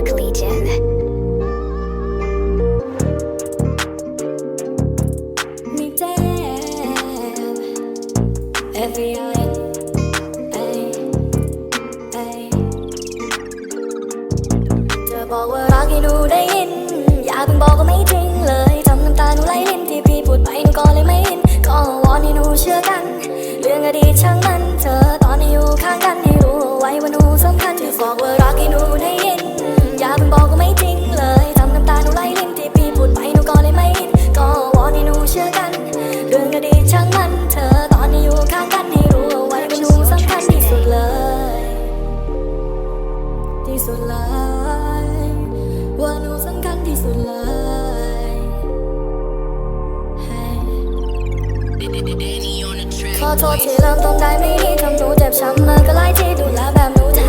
Rock Legion. บอกว่ารักให้ดูได้ยิน อยาเพิ่งบอกว่ไม่จริงเลยทำน้ำตาหนูไหลลิ้นที่พี่พูดไปหนูก็เลยไม่อินก็วอนให้หนูเชื่อกัน เรื่องอดีตช่างมันเธอตอนนี้อยู่ข้างกันให้รู้ไว้ว่าหนูสำคัญที่บอกว่า ที่สุดลยว่าหนูสำคัญที่สุดเลายขอโทษที่เริ่มต้นได้ไม่ดีทำหนูเจ็บช้ำมากก็ไล่ที่ดูแลแบบหนูแท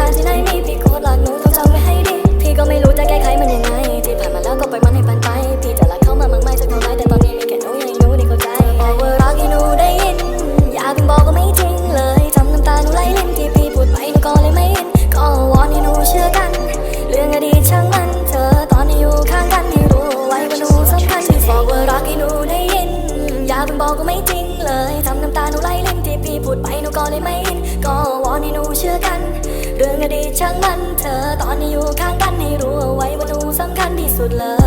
ดไปหนูก็เลยไม่อินก็วอนให้หนูเชื่อกัน เรื่องอดีตช่างมัน เธอตอนนี้อยู่ข้างกันให้รู้เอาไว้ว่าหนูสำคัญที่สุดเลย